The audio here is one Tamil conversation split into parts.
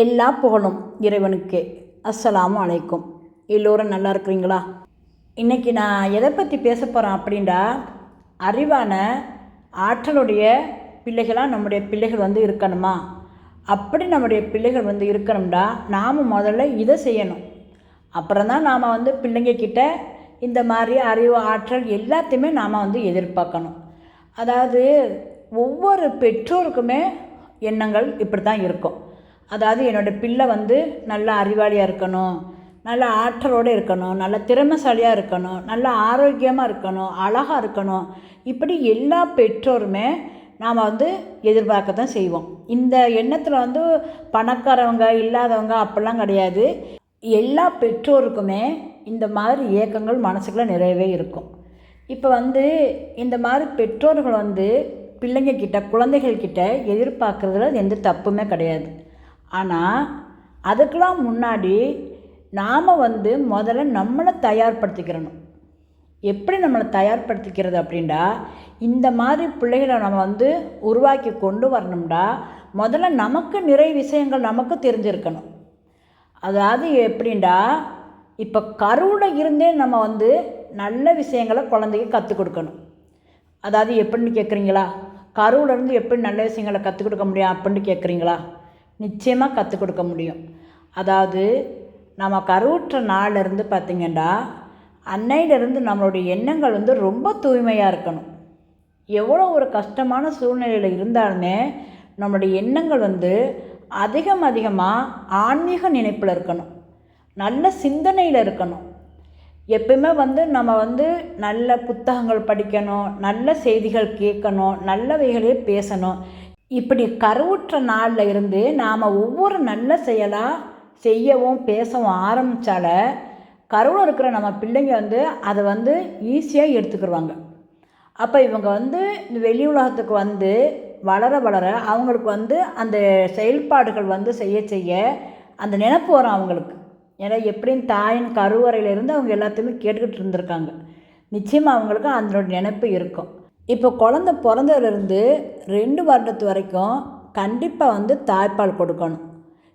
எல்லா புகழும் இறைவனுக்கே. அஸ்ஸலாமு அலைக்கும். எல்லோரும் நல்லா இருக்கிறீங்களா? இன்றைக்கி நான் எதை பற்றி பேச போகிறேன் அப்படின்டா அறிவான ஆற்றலுடைய பிள்ளைகளாக நம்முடைய பிள்ளைகள் வந்து இருக்கணுமா? அப்படி நம்முடைய பிள்ளைகள் வந்து இருக்கணும்டா நாம் முதல்ல இதை செய்யணும். அப்புறம் தான் நாம் வந்து பிள்ளைங்கக்கிட்ட இந்த மாதிரி அறிவு ஆற்றல் எல்லாத்தையுமே நாம் வந்து எதிர்பார்க்கணும். அதாவது ஒவ்வொரு பெற்றோருக்குமே எண்ணங்கள் இப்படி தான் இருக்கும். அதாவது என்னோடய பிள்ளை வந்து நல்ல அறிவாளியாக இருக்கணும் நல்ல ஆற்றலோடு இருக்கணும் நல்ல திறமைசாலியாக இருக்கணும் நல்ல ஆரோக்கியமாக இருக்கணும் அழகாக இருக்கணும். இப்படி எல்லா பெற்றோருமே நாம் வந்து எதிர்பார்க்க தான் செய்வோம். இந்த எண்ணத்தில் வந்து பணக்காரவங்க இல்லாதவங்க அப்படிலாம் கிடையாது. எல்லா பெற்றோருக்குமே இந்த மாதிரி ஏக்கங்கள் மனசுக்குள்ளே நிறையவே இருக்கும். இப்போ வந்து இந்த மாதிரி பெற்றோர்கள் வந்து பிள்ளைங்க கிட்ட குழந்தைகள் கிட்ட எதிர்பார்க்குறதுல எந்த தப்புமே கிடையாது. ஆனால் அதுக்கெலாம் முன்னாடி நாம் வந்து முதல்ல நம்மளை தயார்படுத்திக்கிறணும். எப்படி நம்மளை தயார்படுத்திக்கிறது அப்படின்டா இந்த மாதிரி பிள்ளைகளை நம்ம வந்து உருவாக்கி கொண்டு வரணும்டா. முதல்ல நமக்கு நிறைய விஷயங்கள் நமக்கு தெரிஞ்சிருக்கணும். அதாவது எப்படின்டா இப்போ கருவில் இருந்தே நம்ம வந்து நல்ல விஷயங்களை குழந்தைக்கு கற்றுக் கொடுக்கணும். அதாவது எப்படின்னு கேட்குறீங்களா கருவிலேருந்து எப்படி நல்ல விஷயங்களை கற்றுக் கொடுக்க முடியும் அப்படின்னு கேட்குறீங்களா நிச்சயமாக கற்றுக் கொடுக்க முடியும். அதாவது நம்ம கருவுற்ற நாளிலிருந்து பார்த்திங்கன்னா அன்னையிலிருந்து நம்மளுடைய எண்ணங்கள் வந்து ரொம்ப தூய்மையாக இருக்கணும். எவ்வளோ ஒரு கஷ்டமான சூழ்நிலையில் இருந்தாலுமே நம்மளுடைய எண்ணங்கள் வந்து அதிகம் அதிகமாக ஆன்மீக நினைப்பில் இருக்கணும். நல்ல சிந்தனையில் இருக்கணும். எப்பயுமே வந்து நம்ம வந்து நல்ல புத்தகங்கள் படிக்கணும் நல்ல செய்திகள் கேட்கணும் நல்லவைகளே பேசணும். இப்படி கருவுற்ற நாளில் இருந்து நாம் ஒவ்வொரு நல்ல செயலாக செய்யவும் பேசவும் ஆரம்பித்தால கருவில் இருக்கிற நம்ம பிள்ளைங்க வந்து அதை வந்து ஈஸியாக எடுத்துக்கிடுவாங்க அப்போ இவங்க வந்து இந்த வெளி உலகத்துக்கு வந்து வளர வளர அவங்களுக்கு வந்து அந்த செயல்பாடுகள் வந்து செய்ய செய்ய அந்த நினப்பு வரும் அவங்களுக்கு. ஏன்னா எப்படியும் தாயின் கருவறையிலேருந்து அவங்க எல்லாத்தையுமே கேட்டுக்கிட்டு இருந்திருக்காங்க. நிச்சயமாக அவங்களுக்கு அதனோட நினப்பு இருக்கும். இப்போ குழந்த பிறந்ததுலேருந்து ரெண்டு வருடத்து வரைக்கும் கண்டிப்பாக வந்து தாய்ப்பால் கொடுக்கணும்.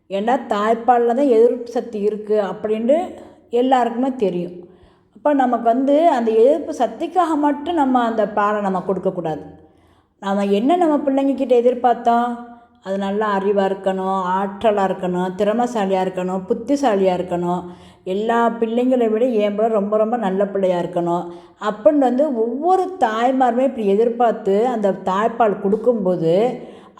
ஏன்னா தாய்ப்பாலில் தான் எதிர்ப்பு சக்தி இருக்குது அப்படின்ட்டு எல்லாருக்குமே தெரியும். அப்போ நமக்கு வந்து அந்த எதிர்ப்பு சக்திக்காக மட்டும் நம்ம அந்த பாலை நம்ம கொடுக்கக்கூடாது. நம்ம என்ன நம்ம பிள்ளைங்கக்கிட்ட எதிர்பார்த்தோம் அது நல்லா அறிவாக இருக்கணும் ஆற்றலாக இருக்கணும் திறமைசாலியாக இருக்கணும் புத்திசாலியாக இருக்கணும். எல்லா பிள்ளைங்களை விட என் பிள்ளை ரொம்ப ரொம்ப நல்ல பிள்ளையாக இருக்கணும். அப்படின்னு வந்து ஒவ்வொரு தாய்மாருமே இப்படி எதிர்பார்த்து அந்த தாய்ப்பால் கொடுக்கும்போது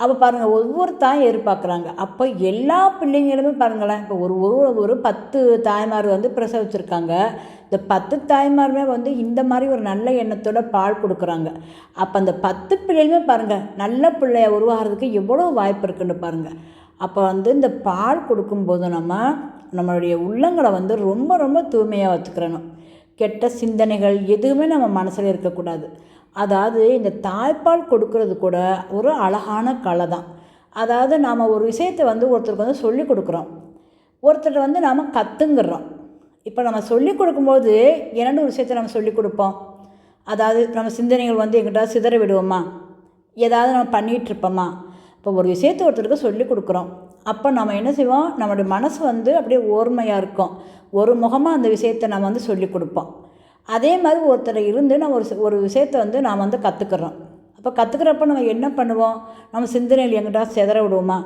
அப்போ பாருங்கள் ஒவ்வொரு தாயும் எதிர்பார்க்குறாங்க. அப்போ எல்லா பிள்ளைங்களுமே பாருங்களேன் இப்போ ஒரு ஒரு ஒரு பத்து தாய்மார் வந்து பிரசவிச்சிருக்காங்க. இந்த பத்து தாய்மாருமே வந்து இந்த மாதிரி ஒரு நல்ல எண்ணத்தோட பால் கொடுக்குறாங்க. அப்போ அந்த பத்து பிள்ளைகளுமே பாருங்கள் நல்ல பிள்ளைய உருவாகிறதுக்கு எவ்வளோ வாய்ப்பு இருக்குன்னு பாருங்கள் அப்போ வந்து இந்த பால் கொடுக்கும்போது நம்ம நம்மளுடைய உள்ளங்களை வந்து ரொம்ப ரொம்ப தூய்மையாக வச்சுக்கிறணும். கெட்ட சிந்தனைகள் எதுவுமே நம்ம மனசில் இருக்கக்கூடாது. அதாவது இந்த தாய்ப்பால் கொடுக்கறது கூட ஒரு அழகான கலை தான். அதாவது நாம் ஒரு விஷயத்தை வந்து ஒருத்தருக்கு வந்து சொல்லி கொடுக்குறோம். ஒருத்தர் வந்து நாம் கற்றுங்கிறோம் இப்போ நம்ம சொல்லி கொடுக்கும்போது என்னென்ன ஒரு விஷயத்தை நம்ம சொல்லி கொடுப்போம். அதாவது நம்ம சிந்தனைகள் வந்து எங்கிட்ட சிதற விடுவோமா? ஏதாவது நம்ம பண்ணிகிட்ருப்போமா இப்போ ஒரு விஷயத்தை ஒருத்தருக்கு சொல்லி கொடுக்குறோம். அப்போ நம்ம என்ன செய்வோம்? நம்மளுடைய மனசு வந்து அப்படியே ஓர்மையாக இருக்கும். ஒரு முகமாக அந்த விஷயத்தை நம்ம வந்து சொல்லி கொடுப்போம். அதே மாதிரி ஒருத்தர் இருந்து நம்ம ஒரு ஒரு விஷயத்தை வந்து நாம் வந்து கற்றுக்குறோம் அப்போ கற்றுக்கிறப்ப நம்ம என்ன பண்ணுவோம்? நம்ம சிந்தனையில் எங்கிட்ட செதற விடுவோமா?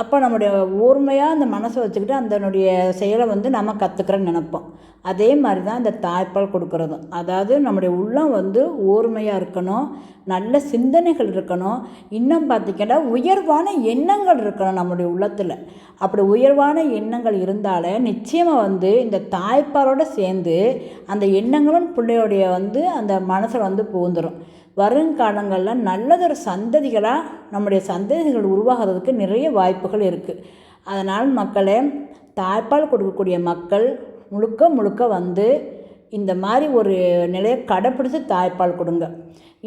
அப்போ நம்முடைய ஊர்மையாக அந்த மனசை வச்சுக்கிட்டு அதனுடைய செயலை வந்து நம்ம கற்றுக்கிறோன்னு நினப்போம். அதே மாதிரி தான் இந்த தாய்ப்பால் கொடுக்குறதும். அதாவது நம்முடைய உள்ளம் வந்து ஓர்மையாக இருக்கணும் நல்ல சிந்தனைகள் இருக்கணும் இன்னும் பார்த்திங்கன்னா உயர்வான எண்ணங்கள் இருக்கணும் நம்முடைய உள்ளத்தில். அப்படி உயர்வான எண்ணங்கள் இருந்தாலே நிச்சயமாக வந்து இந்த தாய்ப்பாலோடு சேர்ந்து அந்த எண்ணங்களும் பிள்ளையோடைய வந்து அந்த மனசில் வந்து பூந்துடும் வருங்காலங்களில் நல்லதொரு சந்ததிகளாக நம்முடைய சந்ததிகள் உருவாகிறதுக்கு நிறைய வாய்ப்புகள் இருக்குது அதனால் மக்களே தாய்ப்பால் கொடுக்கக்கூடிய மக்கள் முழுக்க முழுக்க வந்து இந்த மாதிரி ஒரு நிலையை கடைப்பிடித்து தாய்ப்பால் கொடுங்க.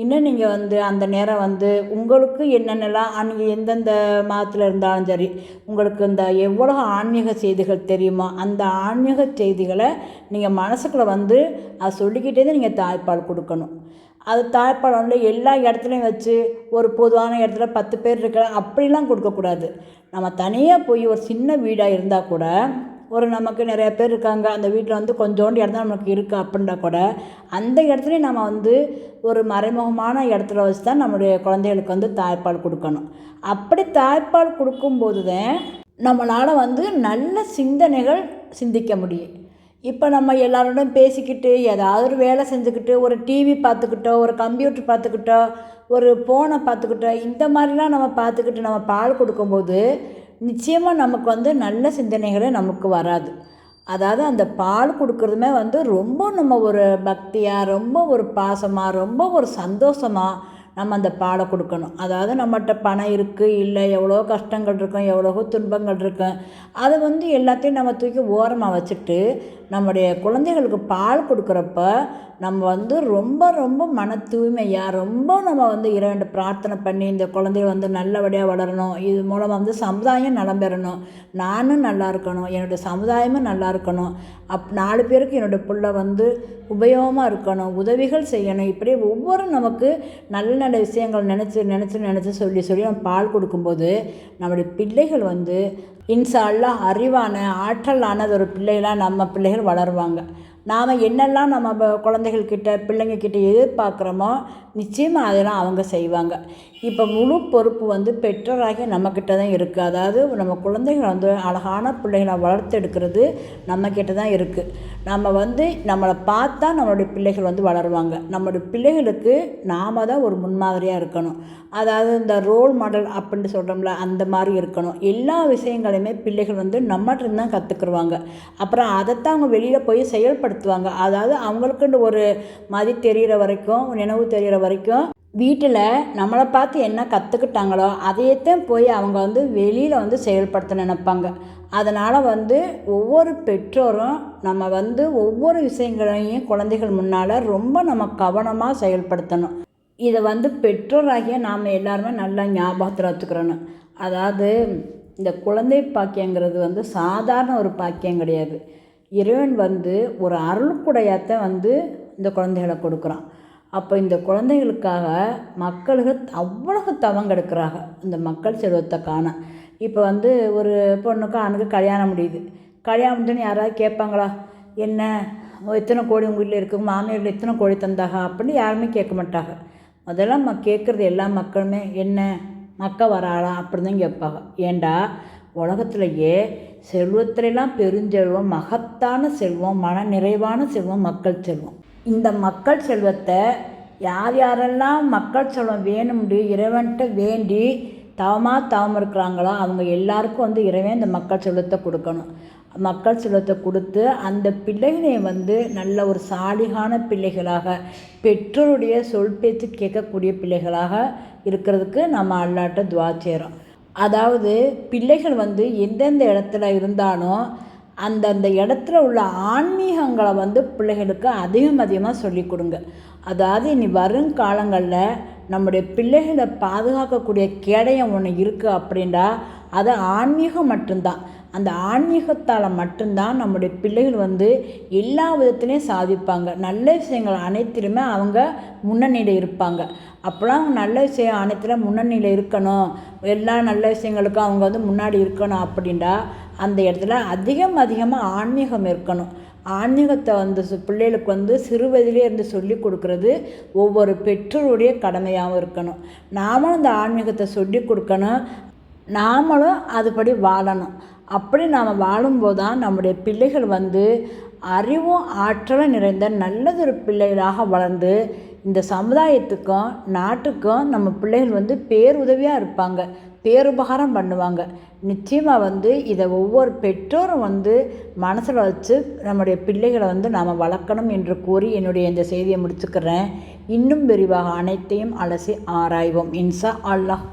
இன்னும் நீங்கள் வந்து அந்த நேரம் வந்து உங்களுக்கு என்னென்னலாம் நீங்கள் எந்தெந்த மாதத்தில் இருந்தாலும் சரி உங்களுக்கு இந்த எவ்வளோ ஆன்மீக செய்திகள் தெரியுமோ அந்த ஆன்மீக செய்திகளை நீங்கள் மனசுக்குள்ளே வந்து அதை சொல்லிக்கிட்டே தான் நீங்கள் தாய்ப்பால் கொடுக்கணும். அது தாய்ப்பால் வந்து எல்லா இடத்துலையும் வச்சு ஒரு பொதுவான இடத்துல பத்து பேர் இருக்கிற அப்படிலாம் கொடுக்கக்கூடாது. நம்ம தனியாக போய் ஒரு சின்ன வீடாக இருந்தால் கூட ஒரு நமக்கு நிறைய பேர் இருக்காங்க அந்த வீட்டில் வந்து கொஞ்சோண்டு இடம் தான் நமக்கு இருக்குது அப்படின்னா கூட அந்த இடத்துலையும் நம்ம வந்து ஒரு மறைமுகமான இடத்துல வச்சு தான் நம்மளுடைய குழந்தைகளுக்கு வந்து தாய்ப்பால் கொடுக்கணும். அப்படி தாய்ப்பால் கொடுக்கும்போது தான் நம்மளால் வந்து நல்ல சிந்தனைகள் சிந்திக்க முடியும். இப்போ நம்ம எல்லாரோடும் பேசிக்கிட்டு ஏதாவது ஒரு வேலை செஞ்சுக்கிட்டு ஒரு டிவி பார்த்துக்கிட்டோ ஒரு கம்ப்யூட்டர் பார்த்துக்கிட்டோ ஒரு ஃபோனை பார்த்துக்கிட்டோ இந்த மாதிரிலாம் நம்ம பார்த்துக்கிட்டு நம்ம பால் கொடுக்கும்போது நிச்சயமாக நமக்கு வந்து நல்ல சிந்தனைகளே நமக்கு வராது. அதாவது அந்த பால் கொடுக்குறதுமே வந்து ரொம்ப நம்ம ஒரு பக்தியாக ரொம்ப ஒரு பாசமாக ரொம்ப ஒரு சந்தோஷமாக நம்ம அந்த பாலை கொடுக்கணும். அதாவது நம்மகிட்ட பணம் இருக்குது இல்லை எவ்வளோ கஷ்டங்கள் இருக்கும் எவ்வளவோ துன்பங்கள் இருக்கும். அதை வந்து எல்லாத்தையும் நம்ம தூக்கி ஓரமாக வச்சுட்டு நம்முடைய குழந்தைகளுக்கு பால் கொடுக்குறப்ப நம்ம வந்து ரொம்ப ரொம்ப மன தூய்மையாக ரொம்ப நம்ம வந்து இரண்டு பிரார்த்தனை பண்ணி இந்த குழந்தைய வந்து நல்லபடியாக வளரணும். இது மூலமாக வந்து சமுதாயம் நலம் பெறணும். நானும் நல்லா இருக்கணும். என்னுடைய சமுதாயமும் நல்லா இருக்கணும். அப் நாலு பேருக்கு என்னுடைய பிள்ளை வந்து உபயோகமாக இருக்கணும். உதவிகள் செய்யணும். இப்படி ஒவ்வொரு நமக்கு நல்ல நல்ல விஷயங்கள் நினச்சி நினச்சி நினச்சி சொல்லி சொல்லி நம்ம பால் கொடுக்கும்போது நம்முடைய பிள்ளைகள் வந்து இன்ஷா அறிவான ஆற்றலானது ஒரு பிள்ளைகளாக நம்ம பிள்ளைகள் வளருவாங்க. நாம் என்னெல்லாம் நம்ம குழந்தைகள்கிட்ட பிள்ளைங்கக்கிட்ட எதிர்பார்க்குறோமோ நிச்சயமாக அதெல்லாம் அவங்க செய்வாங்க. இப்போ முழு பொறுப்பு வந்து பெற்றோராகிய நம்மக்கிட்ட தான் இருக்குது அதாவது நம்ம குழந்தைகளை வந்து அழகான பிள்ளைகளை வளர்த்தெடுக்கிறது நம்மக்கிட்ட தான் இருக்குது நம்ம வந்து நம்மளை பார்த்தா நம்மளுடைய பிள்ளைகள் வந்து வளருவாங்க. நம்மளுடைய பிள்ளைகளுக்கு நாம் தான் ஒரு முன்மாதிரியாக இருக்கணும். அதாவது இந்த ரோல் மாடல் அப்படின்னு சொல்கிறோம்ல அந்த மாதிரி இருக்கணும். எல்லா விஷயங்களையுமே பிள்ளைகள் வந்து நம்மகிட்ட தான் கற்றுக்குருவாங்க அப்புறம் அதைத்தான் அவங்க வெளியில் போய் செயல்படுத்துவாங்க. அதாவது அவங்களுக்குன்னு ஒரு மதி தெரிகிற வரைக்கும் நினைவு தெரிகிற வரைக்கும் வீட்டில் நம்மளை பார்த்து என்ன கற்றுக்கிட்டாங்களோ அதையத்தான் போய் அவங்க வந்து வெளியில் வந்து செயல்படுத்த நினைப்பாங்க. அதனால் வந்து ஒவ்வொரு பெற்றோரும் நம்ம வந்து ஒவ்வொரு விஷயங்களையும் குழந்தைகள் முன்னால் ரொம்ப நம்ம கவனமாக செயல்படுத்தணும். இதை வந்து பெற்றோராகிய நாம் எல்லாருமே நல்லா ஞாபகத்தில் வச்சுக்கிறணும். அதாவது இந்த குழந்தை பாக்கியங்கிறது வந்து சாதாரண ஒரு பாக்கியம் கிடையாது. இறைவன் வந்து ஒரு அருள் அருள்குடையாத்தான் வந்து இந்த குழந்தைகளை கொடுக்குறான். அப்போ இந்த குழந்தைகளுக்காக மக்களுக்கு அவ்வளவு தவம் கெடுக்கிறாங்க. இந்த மக்கள் செல்வத்தை காண. இப்போ வந்து ஒரு பொண்ணுக்கு ஆணுக்கு கல்யாணம் முடியுது. கல்யாணம் முடிஞ்சுன்னு யாராவது கேட்பாங்களா? என்ன? எத்தனை கோடி உங்கள் வீட்டில் இருக்குது மாமியாரில் எத்தனை கோடி தந்தாங்க அப்படின்னு யாருமே கேட்க மாட்டாங்க. முதல்ல ம கேட்குறது எல்லா மக்களுமே என்ன? மக்கள் வராளா? அப்படின்னு தான் கேட்பாங்க. ஏண்டா? உலகத்திலேயே செல்வத்திலெல்லாம் பெருஞ்செல்வம் மகத்தான செல்வம் மன நிறைவான செல்வம் மக்கள் செல்வம். இந்த மக்கள் செல்வத்தை யார் யாரெல்லாம் மக்கள் செல்வம் வேணும்னு இறைவன்கிட்ட வேண்டி தவமாக தவம் இருக்கிறாங்களோ அவங்க எல்லாருக்கும் வந்து இறைவன் இந்த மக்கள் செல்வத்தை கொடுக்கணும். மக்கள் செல்வத்தை கொடுத்து அந்த பிள்ளைகளை வந்து நல்ல ஒரு சாலிகான பிள்ளைகளாக பெற்றோருடைய சொல் பேச்சு கேட்கக்கூடிய பிள்ளைகளாக இருக்கிறதுக்கு நம்ம அல்லாட்ட துவா செய்கிறோம் அதாவது பிள்ளைகள் வந்து எந்தெந்த இடத்துல இருந்தாலும் அந்தந்த இடத்துல உள்ள ஆன்மீகங்களை வந்து பிள்ளைகளுக்கு அதிகம் அதிகமாக சொல்லிக் கொடுங்க. அதாவது இனி வருங்காலங்களில் நம்முடைய பிள்ளைகளை பாதுகாக்கக்கூடிய கேடயம் ஒன்று இருக்குது அப்படின்னா அது ஆன்மீகம் மட்டும்தான். அந்த ஆன்மீகத்தால் மட்டும்தான் நம்முடைய பிள்ளைகள் வந்து எல்லா விதத்துலேயும் சாதிப்பாங்க. நல்ல விஷயங்கள் அனைத்திலுமே அவங்க முன்னணியில் இருப்பாங்க. அப்போலாம் அவங்க நல்ல விஷயம் அனைத்திலும் முன்னணியில் இருக்கணும். எல்லா நல்ல விஷயங்களுக்கும் அவங்க வந்து முன்னாடி இருக்கணும் அப்படின்னா அந்த இடத்துல அதிகம் அதிகமாக ஆன்மீகம் இருக்கணும். ஆன்மீகத்தை வந்து பிள்ளைகளுக்கு வந்து சிறு வயதிலே இருந்து சொல்லி கொடுக்கறது ஒவ்வொரு பெற்றோருடைய கடமையாகவும் இருக்கணும். நாமளும் அந்த ஆன்மீகத்தை சொல்லி கொடுக்கணும். நாமளும் அதுபடி வாழணும். அப்படி நாம் வாழும்போது தான் நம்முடைய பிள்ளைகள் வந்து அறிவும் ஆற்றலும் நிறைந்த நல்லதொரு பிள்ளைகளாக வளர்ந்து இந்த சமுதாயத்துக்கும் நாட்டுக்கும் நம்ம பிள்ளைகள் வந்து பேருதவியாக இருப்பாங்க. பேருபகாரம் பண்ணுவாங்க. நிச்சயமாக வந்து இதை ஒவ்வொரு பெற்றோரும் வந்து மனசில் வச்சு நம்முடைய பிள்ளைகளை வந்து நாம் வளர்க்கணும் என்று கூறி என்னுடைய இந்த செய்தியை முடிச்சுக்கிறேன். இன்னும் விரிவாக அனைத்தையும் அலசி ஆராய்வோம். இன்சா அல்லாஹ்.